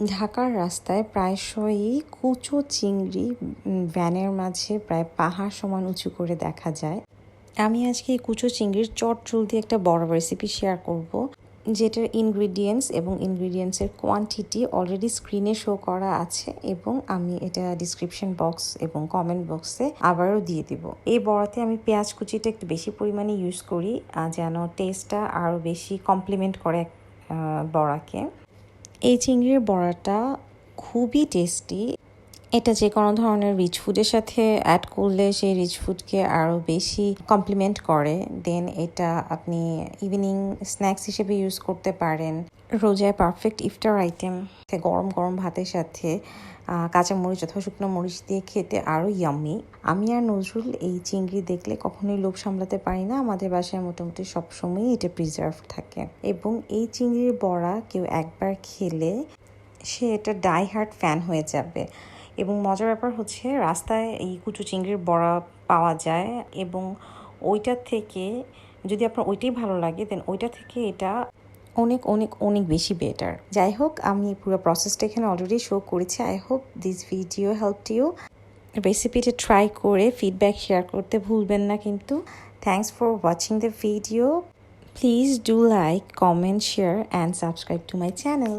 ঢাকার রাস্তায় প্রায়শই কুচো চিংড়ি ভ্যানের মাঝে প্রায় পাহাড় সমান উঁচু করে দেখা যায়। আমি আজকে এই কুচো চিংড়ির চট জলদি একটা বড় রেসিপি শেয়ার করব, যেটার ইনগ্রিডিয়েন্টস এবং ইনগ্রিডিয়েন্টসের কোয়ান্টিটি অলরেডি স্ক্রিনে শো করা আছে এবং আমি এটা ডিসক্রিপশন বক্স এবং কমেন্ট বক্সে আবারও দিয়ে দিব। এই বড়াতে আমি পেঁয়াজ কুচিটা একটু বেশি পরিমাণে ইউজ করি যেন টেস্টটা আরও বেশি কমপ্লিমেন্ট করে বড়াকে। এই চিংড়ির বড়াটা খুবই টেস্টি এটা যে কোনো ধরনের রিচ ফুডের সাথে অ্যাড করলে সেই রিচ ফুডকে আরও বেশি কমপ্লিমেন্ট করে দেন এটা আপনি ইভিনিং স্ন্যাক্স হিসেবে ইউজ করতে পারেন। রোজায় পারফেক্ট ইফতার আইটেম গরম গরম ভাতের সাথে কাঁচা মরিচ অথবা শুকনো মরিচ দিয়ে খেতে আরও ইয়াম্মি আমি আর নজরুল এই চিংড়ি দেখলে কখনোই লোভ সামলাতে পারি না, আমাদের বাসায় মোটামুটি সবসময়ই এটা প্রিজার্ভ থাকে। এবং এই চিংড়ির বড়া কেউ একবার খেলে সে এটা ডাই হার্ট ফ্যান হয়ে যাবে। এবং মজার ব্যাপার হচ্ছে রাস্তায় এই কুচু চিংড়ির বড়া পাওয়া যায় এবং ওইটার থেকে যদি আপনার ওইটাই ভালো লাগে দেন ওইটা থেকে এটা অনেক অনেক অনেক বেশি বেটার যাই হোক, আমি পুরো প্রসেসটা এখানে অলরেডি শো করেছি। I hope this video help you রেসিপিটা ট্রাই করে ফিডব্যাক শেয়ার করতে ভুলবেন না কিন্তু। Thanks for watching the video please do like comment share and subscribe to my channel